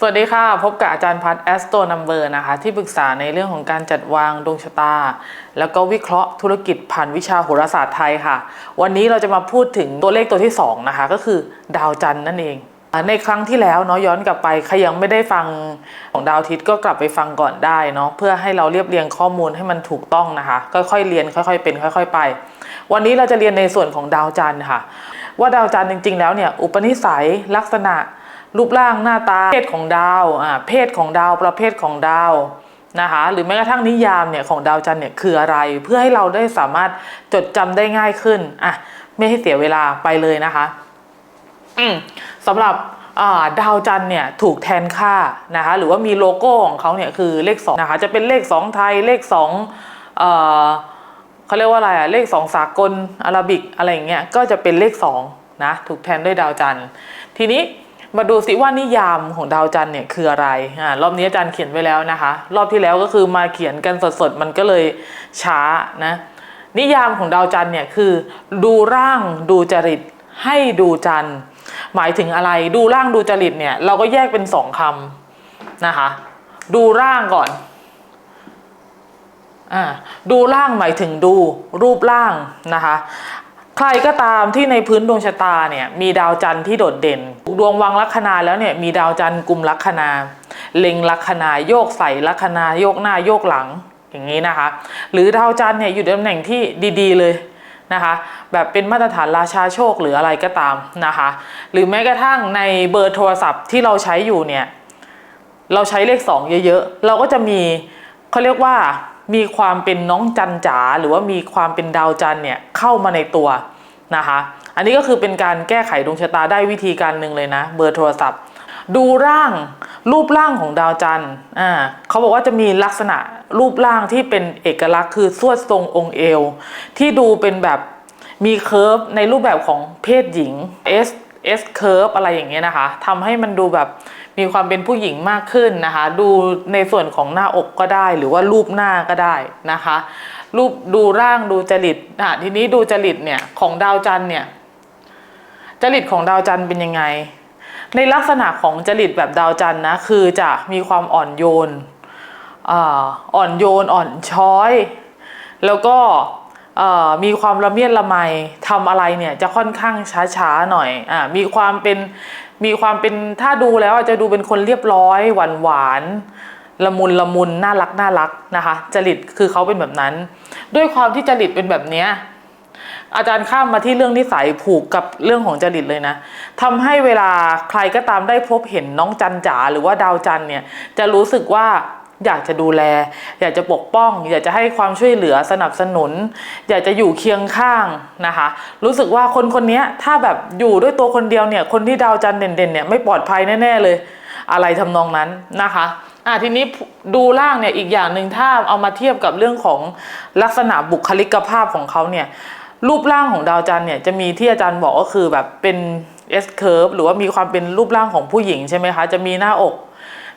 สวัสดีค่ะ พบกับอาจารย์พัฒน์แอสโตนัมเบอร์นะคะ ที่ปรึกษาในเรื่องของการจัดวางดวงชะตา แล้วก็วิเคราะห์ธุรกิจผ่านวิชาโหราศาสตร์ไทยค่ะ วันนี้เราจะมาพูดถึงตัวเลขตัวที่ 2 นะคะ ก็คือดาวจันทร์นั่นเอง ในครั้งที่แล้วเนาะย้อนกลับไป ใครยังไม่ได้ฟังของดาวอาทิตย์ก็กลับไปฟังก่อนได้เนาะเพื่อให้เราเรียบเรียงข้อมูลให้มันถูกต้องนะคะ ค่อยๆเรียนค่อย ๆ เป็นค่อย ๆ ไป วันนี้เราจะเรียนในส่วนของดาวจันทร์ค่ะ ว่าดาวจันทร์จริง ๆ แล้วเนี่ยอุปนิสัยลักษณะ รูปร่างหน้าตาเพศของดาวอ่าเพศของดาวประเภทของดาวนะคะหรือแม้กระทั่งนิยามเนี่ยของดาวจันทร์เนี่ยคืออะไรเพื่อให้เราได้สามารถจดจำได้ง่ายขึ้นอะไม่ให้เสียเวลาไปเลยนะคะอืมสำหรับาดาวจันทร์เนี่ยถูกแทนค่านะคะหรือว่ามีโลโก้ของเขาเนี่ยคือเลข2นะคะจะเป็นเลข 2 ไทยเลข2เอ่อเขาเรียกว่าอะไรอะเลข 2 สากลอาราบิกอะไรอย่างเงี้ยก็จะเป็นเลข2นะถูกแทนด้วยดาวจันทร์ทีนี้ มาดูสิว่านิยามของดาวจันทร์เนี่ยคืออะไรอ่ารอบนี้อาจารย์เขียนไว้แล้วนะคะ รอบที่แล้วก็คือมาเขียนกันสดๆมันก็เลยช้านะ นิยามของดาวจันทร์เนี่ยคือ ดูร่างดูจริตให้ดูจันทร์หมายถึงอะไร ดูร่างดูจริตเนี่ย เราก็แยกเป็นสองคำนะคะ ดูร่างก่อนอ่าดูร่างหมายถึงดูรูปร่างนะคะ ใครก็ตามที่ในพื้นดวงชะตาเนี่ยมีดาวจันทร์ที่โดดเด่น ดวงวังลัคนาแล้วเนี่ยมีดาวจันทร์กลุ่มลัคนาเล็งลัคนาโยกใส่ลัคนาโยกหน้าโยกหลังอย่างนี้นะคะ หรือดาวจันทร์เนี่ยอยู่ในตำแหน่งที่ดีๆเลยนะคะ แบบเป็นมาตรฐานราชาโชคหรืออะไรก็ตามนะคะ หรือแม้กระทั่งในเบอร์โทรศัพท์ที่เราใช้อยู่เนี่ยเราใช้เลขสองเยอะๆ เราก็จะมีเขาเรียกว่า มีความเป็นน้องจันจ๋าหรือว่ามีความเป็นดาวจันเนี่ยเข้ามาในตัวนะคะ อันนี้ก็คือเป็นการแก้ไขดวงชะตาได้วิธีการหนึ่งเลยนะ เบอร์โทรศัพท์ ดูร่างรูปร่างของดาวจันทร์อ่าเขาบอกว่าจะมีลักษณะรูปร่างที่เป็นเอกลักษณ์คือสวดทรงองค์เอว ที่ดูเป็นแบบมีเคิร์ฟในรูปแบบของเพศหญิง S S curve อะไรอย่างเงี้ยนะคะทำให้มันดูแบบ มีความเป็นผู้หญิงมากขึ้นนะคะ ดูในส่วนของหน้าอกก็ได้ หรือว่ารูปหน้าก็ได้นะคะ รูปดูร่างดูจริตอะทีนี้ดูจริตเนี่ยของดาวจันเนี่ย จริตของดาวจันเป็นยังไง ในลักษณะของจริตแบบดาวจันนะคือจะมีความอ่อนโยนอ่อนโยนอ่อนช้อย แล้วก็ มีความละเมียดละไมทำอะไรเนี่ยจะค่อนข้างช้าๆหน่อยอ่ามีความเป็นมีความเป็นถ้าดูแล้วจะดูเป็นคนเรียบร้อยหวานหวานละมุนละมุนน่ารักน่ารักนะคะจริตคือเขาเป็นแบบนั้น ด้วยความที่จริตเป็นแบบเนี้ยอาจารย์ข้ามมาที่เรื่องนิสัยผูกกับเรื่องของจริตเลยนะทำให้เวลาใครก็ตามได้พบเห็นน้องจันจ๋าหรือว่าดาวจันเนี่ยจะรู้สึกว่า อยากจะดูแล อยากจะปกป้อง อยากจะให้ความช่วยเหลือสนับสนุน อยากจะอยู่เคียงข้างนะคะ รู้สึกว่าคนคนนี้ถ้าแบบอยู่ด้วยตัวคนเดียวเนี่ย คนที่ดาวจันทร์เด่นๆเนี่ยไม่ปลอดภัยแน่ๆเลย อะไรทำนองนั้นนะคะอะทีนี้ดูร่างเนี่ยอีกอย่างหนึ่งถ้าเอามาเทียบกับเรื่องของลักษณะบุคลิกภาพของเขาเนี่ยรูปร่างของดาวจันทร์เนี่ยจะมีที่อาจารย์บอกก็คือแบบเป็น S curve หรือว่ามีความเป็นรูปร่างของผู้หญิงใช่ไหมคะจะมีหน้าอก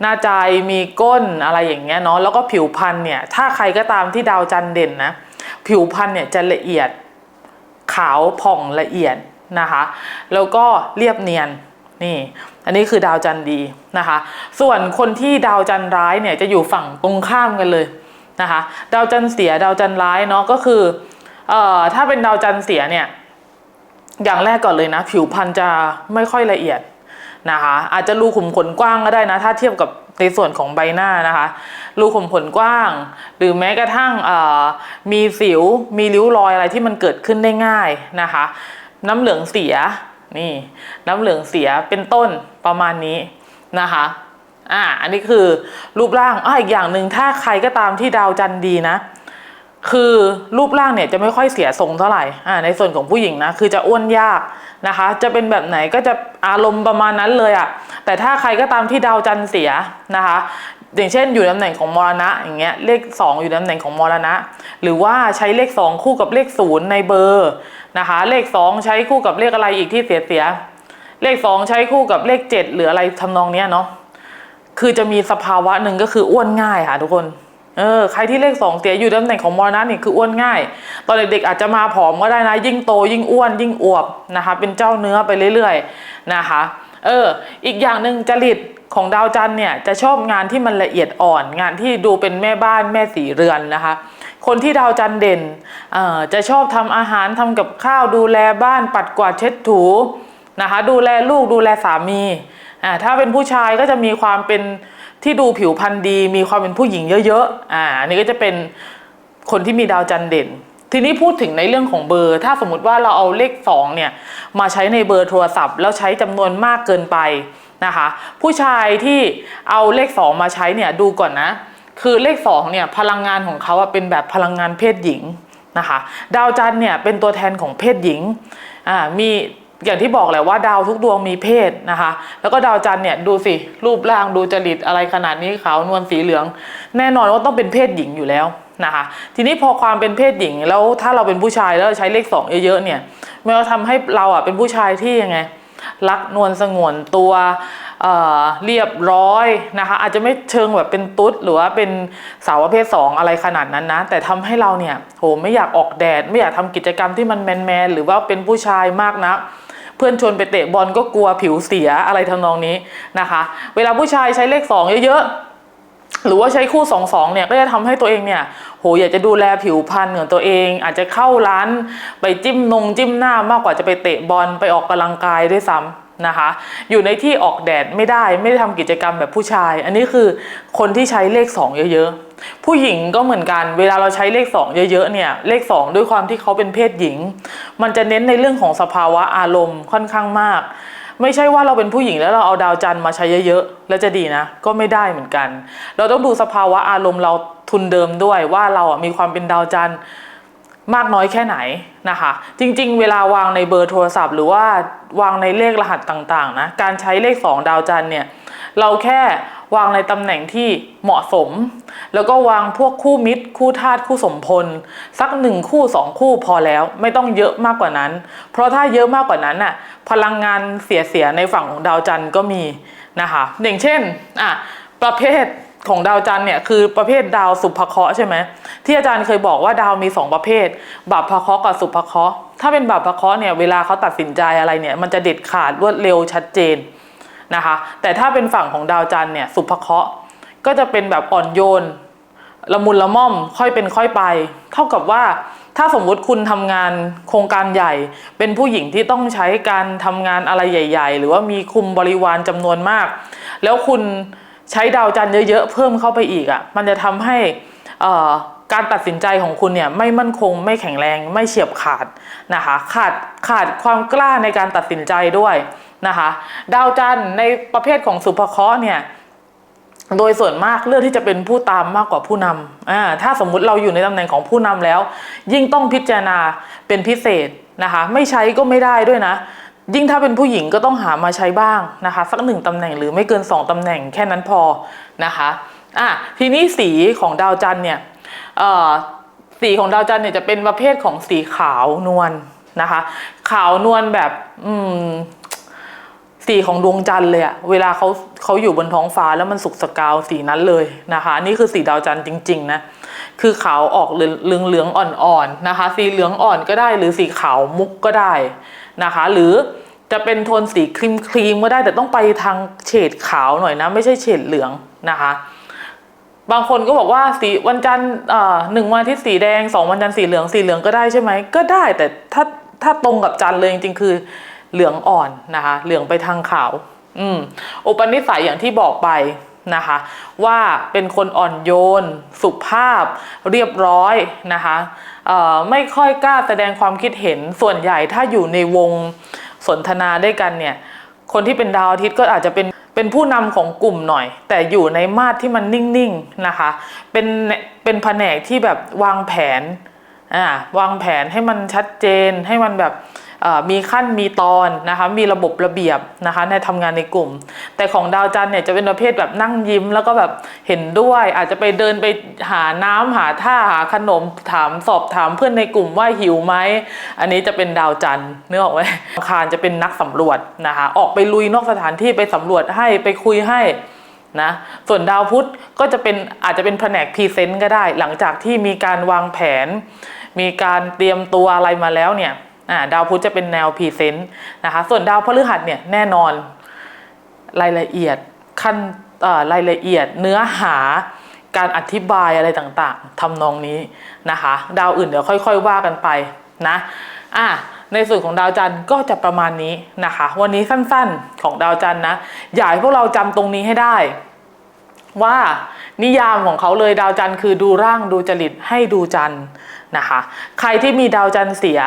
หน้าใจมีก้นอะไรอย่างเงี้ยเนาะแล้วก็ผิวพรรณเนี่ยถ้าใครก็ตามที่ดาวจันทร์เด่นนะผิวพรรณเนี่ยจะละเอียดขาวผ่องละเอียดนะคะ แล้วก็เรียบเนียนนี่อันนี้คือดาวจันทร์ดีนะคะ ส่วนคนที่ดาวจันทร์ร้ายเนี่ยจะอยู่ฝั่งตรงข้ามกันเลยนะคะดาวจันทร์เสียดาวจันทร์ร้ายเนาะก็คือเอ่อถ้าเป็นดาวจันทร์เสียเนี่ยอย่างแรกก่อนเลยนะ ผิวพรรณจะไม่ค่อยละเอียด นะคะ อาจจะรูขุมขนกว้างก็ได้นะ ถ้าเทียบกับในส่วนของใบหน้านะคะ รูขุมขนกว้าง หรือแม้กระทั่งมีสิว มีริ้วรอยอะไรที่มันเกิดขึ้นได้ง่ายนะคะ น้ำเหลืองเสียนี่ น้ำเหลืองเสียเป็นต้นประมาณนี้นะคะอ่าอันนี้คือรูปร่างอ่าอีกอย่างหนึ่งถ้าใครก็ตามที่ดาวจันทร์ดีนะ คือรูปร่างเนี่ยจะไม่ค่อยเสียทรงเท่าไหร่อ่าในส่วนของผู้หญิงนะคือจะอ้วนยากนะคะ จะเป็นแบบไหนก็จะอารมณ์ประมาณนั้นเลยอะ่ะแต่ถ้าใครก็ตามที่ดาวจันเสียนะคะอย่างเช่นอยู่ตำแหน่งของมรณะอย่างเงี้ยเลข 2 อยู่ตำแหน่งของมรณะ หรือว่าใช้เลข 2 คู่กับเลข 0 ในเบอร์นะคะ เลข 2 ใช้คู่กับเลขอะไรอีกที่เสียเสีย เลข 2 ใช้คู่กับเลข 7 หรืออะไรทำนองเนี้ยเนาะคือจะมีสภาวะหนึ่งก็คืออ้วนง่ายค่ะทุกคน เออใครที่เลขสองเสียอยู่ตำแหน่งของมรณะนี่คืออ้วนง่าย ตอนเด็กๆอาจจะมาผอมก็ได้นะ ยิ่งโตยิ่งอ้วนยิ่งอวบนะคะ เป็นเจ้าเนื้อไปเรื่อยๆนะคะเอออีกอย่างหนึ่งจริตของดาวจันเนี่ยจะชอบงานที่มันละเอียดอ่อน งานที่ดูเป็นแม่บ้านแม่สีเรือนนะคะ คนที่ดาวจันเด่นอ่อจะชอบทำอาหารทำกับข้าวดูแลบ้านปัดกวาดเช็ดถูนะคะ ดูแลลูกดูแลสามีอ่าถ้าเป็นผู้ชายก็จะมีความเป็น ที่ดูผิวพรรณดีมีความเป็นผู้หญิงเยอะๆอ่าอันนี้ก็จะเป็นคนที่มีดาวจันทร์เด่น ทีนี้พูดถึงในเรื่องของเบอร์ ถ้าสมมติว่าเราเอาเลข2เนี่ยมาใช้ในเบอร์โทรศัพท์ แล้วใช้จำนวนมากเกินไปนะคะผู้ชายที่เอาเลข 2 มาใช้เนี่ยดูก่อนนะ คือเลข2เนี่ยพลังงานของเขาอะเป็นแบบพลังงานเพศหญิงนะคะดาวจันทร์เนี่ยเป็นตัวแทนของเพศหญิงอ่ามี อย่างที่บอกแหละว่าดาวทุกดวงมีเพศนะคะ แล้วก็ดาวจันทร์เนี่ยดูสิรูปร่างดูจริตอะไรขนาดนี้ขาวนวลสีเหลือง แน่นอนว่าต้องเป็นเพศหญิงอยู่แล้วนะคะ ทีนี้พอความเป็นเพศหญิงแล้วถ้าเราเป็นผู้ชายแล้วใช้เลขสองเยอะๆเนี่ยมันก็ทำให้เราอะเป็นผู้ชายที่ยังไงรักนวลสงวนตัวเเรียบร้อยนะคะ อาจจะไม่เชิงแบบเป็นตุ๊ด หรือว่าเป็นสาวประเภทสองอะไรขนาดนั้นนะ แต่ทำให้เราเนี่ยโหไม่อยากออกแดด ไม่อยากทำกิจกรรมที่มันแมนๆหรือว่าเป็นผู้ชายมากนะ เพื่อนชวนไปเตะบอลก็กลัวผิวเสียอะไรทำนองนี้นะคะ เวลาผู้ชายใช้เลขสองเยอะๆ หรือว่าใช้คู่สองสองเนี่ยก็จะทำให้ตัวเองเนี่ยโหอยากจะดูแลผิวพรรณของตัวเอง อาจจะเข้าร้านไปจิ้มนงจิ้มหน้ามากกว่าจะไปเตะบอลไปออกกำลังกายด้วยซ้ำ นะคะ อยู่ในที่ออกแดดไม่ได้ไม่ได้ทำกิจกรรมแบบผู้ชาย อันนี้คือคนที่ใช้เลขสองเยอะๆ ผู้หญิงก็เหมือนกัน เวลาเราใช้เลขสองเยอะๆเนี่ยเลขสองด้วยความที่เขาเป็นเพศหญิง มันจะเน้นในเรื่องของสภาวะอารมณ์ค่อนข้างมาก ไม่ใช่ว่าเราเป็นผู้หญิงแล้วเราเอาดาวจันทร์มาใช้เยอะๆแล้วจะดีนะ ก็ไม่ได้เหมือนกัน เราต้องดูสภาวะอารมณ์เราทุนเดิมด้วยว่าเราอะมีความเป็นดาวจันทร์ มากน้อยแค่ไหนนะคะ จริงๆ เวลาวางในเบอร์โทรศัพท์ หรือว่าวางในเลขรหัสต่างๆนะการใช้เลข 2 ดาวจันเนี่ยเราแค่วางในตำแหน่งที่เหมาะสม แล้วก็วางพวกคู่มิตร คู่ธาตุคู่สมพล สักหนึ่งคู่สองคู่พอแล้วไม่ต้องเยอะมากกว่านั้น เพราะถ้าเยอะมากกว่านั้นน่ะพลังงานเสียๆในฝั่งของดาวจันทร์ก็มีนะคะอย่างเช่นอะประเภท ของดาวจันทร์เนี่ยคือประเภทดาวสุภเคราะห์ใช่ไหมที่อาจารย์เคยบอกว่าดาวมีสองประเภทบาปพเคราะห์กับสุภเคราะห์ถ้าเป็นบาปพเคราะห์เนี่ยเวลาเขาตัดสินใจอะไรเนี่ยมันจะเด็ดขาดรวดเร็วชัดเจนนะคะ แต่ถ้าเป็นฝั่งของดาวจันทร์เนี่ยสุภเคราะห์ก็จะเป็นแบบอ่อนโยนละมุนละม่อมค่อยเป็นค่อยไป เท่ากับว่าถ้าสมมุติคุณทำงานโครงการใหญ่ เป็นผู้หญิงที่ต้องใช้การทำงานอะไรใหญ่ ๆ หรือว่ามีคุมบริวารจำนวนมาก แล้วคุณ ใช้ดาวจันทร์เยอะๆเพิ่มเข้าไปอีกอะ่ะมันจะทำให้การตัดสินใจของคุณเนี่ยไม่มั่นคงไม่แข็งแรงไม่เฉียบขาดนะคะขาดขาดความกล้าในการตัดสินใจด้วยนะคะดาวจันทร์ในประเภทของสุภเคราะห์เนี่ยโดยส่วนมากเลือกที่จะเป็นผู้ตามมากกว่าผู้นำอ่าถ้าสมมุติเราอยู่ในตำแหน่งของผู้นำแล้ว ยิ่งต้องพิจารณาเป็นพิเศษนะคะ ไม่ใช้ก็ไม่ได้ด้วยนะ ยิ่งถ้าเป็นผู้หญิงก็ต้องหามาใช้บ้างนะคะ สักหนึ่งตำแหน่งหรือไม่เกินสองตำแหน่งแค่นั้นพอนะคะอะทีนี้สีของดาวจันทร์เนี่ยเอ่อสีของดาวจันทร์เนี่ยจะเป็นประเภทของสีขาวนวลนะคะ ขาวนวลแบบอืมสีของดวงจันทร์เลยอะเวลาเขาเขาอยู่บนท้องฟ้าแล้วมันสุกสกาวสีนั้นเลยนะคะนี่คือสีดาวจันทร์จริง ๆ นะ คือขาวออกเหลืองเหลืองอ่อนๆนะคะ สีเหลืองอ่อนก็ได้หรือสีขาวมุกก็ได้นะคะ หรือจะเป็นโทนสีครีมครีมก็ได้แต่ต้องไปทางเฉดขาวหน่อยนะ ไม่ใช่เฉดเหลืองนะคะ บางคนก็บอกว่าสีวันจันทร์หนึ่งวันที่สีแดงสองวันจันทร์สีเหลืองสีเหลืองก็ได้ใช่ไหมก็ได้แต่ถ้าถ้าตรงกับจันทร์เลยจริงๆคือเหลืองอ่อนนะคะ เหลืองไปทางขาว อืมอุปนิสัยอย่างที่บอกไป นะคะว่าเป็นคนอ่อนโยน สุภาพ เรียบร้อยนะคะไม่ค่อยกล้าแสดงความคิดเห็นส่วนใหญ่ถ้าอยู่ในวงสนทนาด้วยกันเนี่ยคนที่เป็นดาวอาทิตย์ก็อาจจะเป็นเป็นผู้นำของกลุ่มหน่อย แต่อยู่ในมาตรที่มันนิ่งๆนะคะเป็นเป็นแผนกที่แบบวางแผนอ่าวางแผนให้มันชัดเจนให้มันแบบ มีขั้นมีตอนนะคะมีระบบระเบียบนะคะในทำงานในกลุ่ม แต่ของดาวจันเนี่ยจะเป็นประเภทแบบนั่งยิ้ม แล้วก็แบบเห็นด้วย อาจจะไปเดินไปหาน้ำหาท่าหาขนมถามสอบถามเพื่อนในกลุ่มว่าหิวไหมอันนี้จะเป็นดาวจันเนื้อออกไหมคารจะเป็นนักสำรวจนะคะออกไปลุยนอกสถานที่ไปสำรวจให้ไปคุยให้นะส่วนดาวพุธก็จะเป็นอาจจะเป็นแผนกพรีเซนต์ก็ได้ หลังจากที่มีการวางแผน มีการเตรียมตัวอะไรมาแล้วเนี่ย ดาวพุธจะเป็นแนวพรีเซนต์นะคะส่วนดาวพฤหัสเนี่ยแน่นอนรายละเอียดขั้นรายละเอียดเนื้อหาการอธิบายอะไรต่างๆทำนองนี้นะคะ ดาวอื่นเดี๋ยวค่อยๆว่ากันไปนะอะในส่วนของดาวจันทร์ก็จะประมาณนี้นะคะ วันนี้สั้นๆของดาวจันทร์นะอยากให้พวกเราจำตรงนี้ให้ได้ ว่านิยามของเขาเลยดาวจันทร์คือดูร่างดูจริตให้ดูจันทร์นะคะ ใครที่มีดาวจันทร์เสีย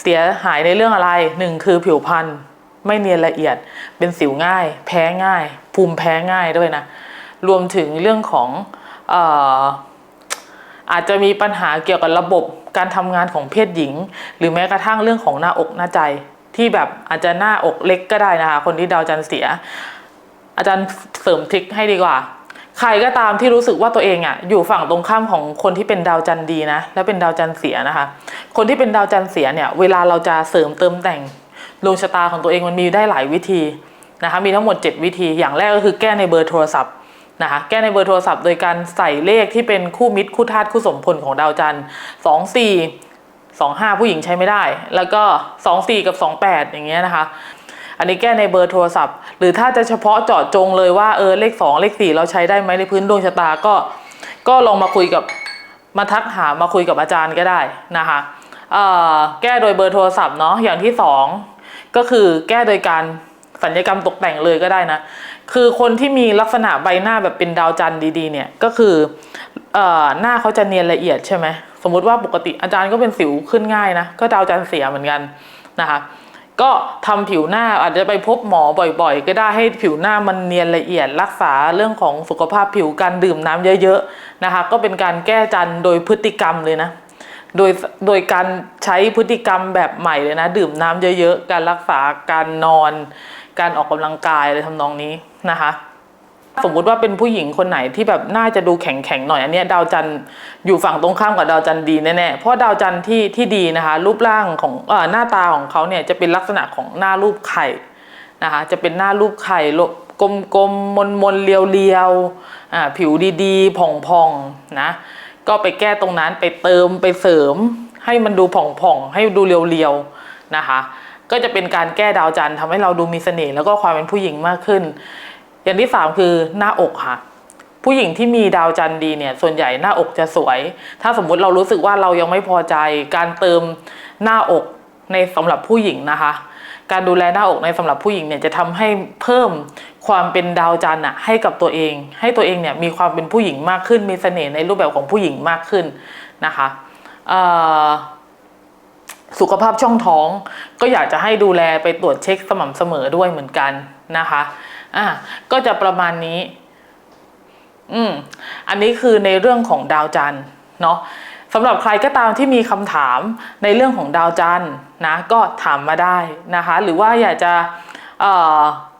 เสียหายในเรื่องอะไรหนึ่งคือผิวพรรณไม่เนียนละเอียด เป็นสิวง่าย แพ้ง่าย ภูมิแพ้ง่ายด้วยนะ รวมถึงเรื่องของอออาจจะมีปัญหาเกี่ยวกับระบบการทำงานของเพศหญิง หรือแม้กระทั่งเรื่องของหน้าอกหน้าใจ ที่แบบอาจจะหน้าอกเล็กก็ได้นะคะ คนที่ดาวจันทร์เสีย อาจารย์เสริมทริคให้ดีกว่า ใครก็ตามที่รู้สึกว่าตัวเองอะอยู่ฝั่งตรงข้ามของคนที่เป็นดาวจันทร์ดีนะ และเป็นดาวจันทร์เสียนะคะ คนที่เป็นดาวจันทร์เสียเนี่ย เวลาเราจะเสริมเติมแต่งดวงชะตาของตัวเองมันมีได้หลายวิธีนะคะ มีทั้งหมด 7 วิธี อย่างแรกก็คือแก้ในเบอร์โทรศัพท์นะคะ แก้ในเบอร์โทรศัพท์โดยการใส่เลขที่เป็นคู่มิตรคู่ธาตุคู่สมพลของดาวจันทร์สองสี่สองห้าผู้หญิงใช้ไม่ได้ แล้วก็สองสี่กับสองแปดอย่างเงี้ยนะคะ อันนี้แก้ในเบอร์โทรศัพท์ หรือถ้าจะเฉพาะเจาะจงเลยว่าเออเลข 2 เลข 4 เราใช้ได้ไหมในพื้นดวงชะตาก็ ก็ลองมาคุยกับมาทักหามาคุยกับอาจารย์ก็ได้นะคะเอ่อแก้โดยเบอร์โทรศัพท์เนาะอย่างที่ 2 ก็คือแก้โดยการสัญญกรรมตกแต่งเลยก็ได้นะ คือคนที่มีลักษณะใบหน้าแบบเป็นดาวจันทร์ดีๆ เนี่ยก็คือเอ่อหน้าเขาจะเนียนละเอียดใช่ไหมสมมติว่าปกติอาจารย์ก็เป็นสิวขึ้นง่ายนะ ก็ดาวจันทร์เสียเหมือนกันนะคะ ก็ทำผิวหน้าอาจจะไปพบหมอบ่อยๆ ก็ได้ให้ผิวหน้ามันเนียนละเอียด รักษาเรื่องของสุขภาพผิวการดื่มน้ำเยอะๆนะคะ ก็เป็นการแก้จันทร์โดยพฤติกรรมเลยนะ โดยโดยการใช้พฤติกรรมแบบใหม่เลยนะ ดื่มน้ำเยอะๆ การรักษาการนอน การออกกำลังกายอะไรทำนองนี้นะคะ สมมุติว่าเป็นผู้หญิงคนไหนที่แบบน่าจะดูแข็งแข็งๆหน่อยอันนี้ดาวจันทร์อยู่ฝั่งตรงข้ามกับดาวจันทร์ดีแน่ๆเพราะดาวจันทร์ที่ที่ดีนะคะ รูปร่างของเอ่อหน้าตาของเขาเนี่ยจะเป็นลักษณะของหน้ารูปไข่นะคะ จะเป็นหน้ารูปไข่กลมๆมนๆเรียวๆอ่าผิวดีๆผ่องๆนะก็ไปแก้ตรงนั้นไปเติมไปเสริม ให้มันดูผ่องๆให้ดูเรียวๆนะคะ ก็จะเป็นการแก้ดาวจันทร์ทำให้เราดูมีเสน่ห์แล้วก็ความเป็นผู้หญิงมากขึ้น อย่างที่สามคือหน้าอกค่ะ ผู้หญิงที่มีดาวจันทร์ดีเนี่ย ส่วนใหญ่หน้าอกจะสวย ถ้าสมมุติเรารู้สึกว่าเรายังไม่พอใจ การเติมหน้าอกในสำหรับผู้หญิงนะคะ การดูแลหน้าอกในสำหรับผู้หญิงเนี่ยจะทำให้เพิ่มความเป็นดาวจันทร์อะให้กับตัวเอง ให้ตัวเองเนี่ยมีความเป็นผู้หญิงมากขึ้น มีเสน่ห์ในรูปแบบของผู้หญิงมากขึ้นนะคะสุขภาพช่องท้อง ก็อยากจะให้ดูแลไปตรวจเช็คสม่ำเสมอด้วยเหมือนกันนะคะ อะก็จะประมาณนี้ อืม อันนี้คือในเรื่องของดาวจันทร์เนาะสำหรับใครก็ตามที่มีคำถามในเรื่องของดาวจันทร์นะ ก็ถามมาได้นะคะ หรือว่าอยากจะ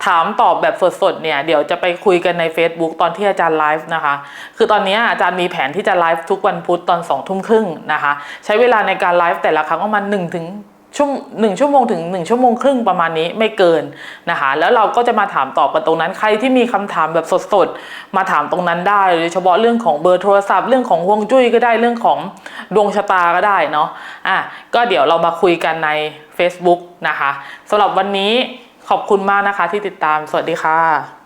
ถามตอบแบบสดๆเนี่ย เดี๋ยวจะไปคุยกันใน Facebook ตอนที่อาจารย์ไลฟ์นะคะ คือตอนนี้อาจารย์มีแผนที่จะไลฟ์ทุกวันพุธตอนสองทุ่มครึ่งนะคะ ใช้เวลาในการไลฟ์แต่ละครั้งประมาณหนึ่งถึง ชั่วหนึ่งชั่วโมงถึงหนึ่งชั่วโมงครึ่งประมาณนี้ไม่เกินนะคะ แล้วเราก็จะมาถามตอบกันตรงนั้นใครที่มีคำถามแบบสดๆ มาถามตรงนั้นได้โดยเฉพาะเรื่องของเบอร์โทรศัพท์เรื่องของฮวงจุ้ยก็ได้เรื่องของดวงชะตาก็ได้เนาะอะก็เดี๋ยวเรามาคุยกันใน Facebook นะคะสำหรับวันนี้ขอบคุณมากนะคะที่ติดตามสวัสดีค่ะ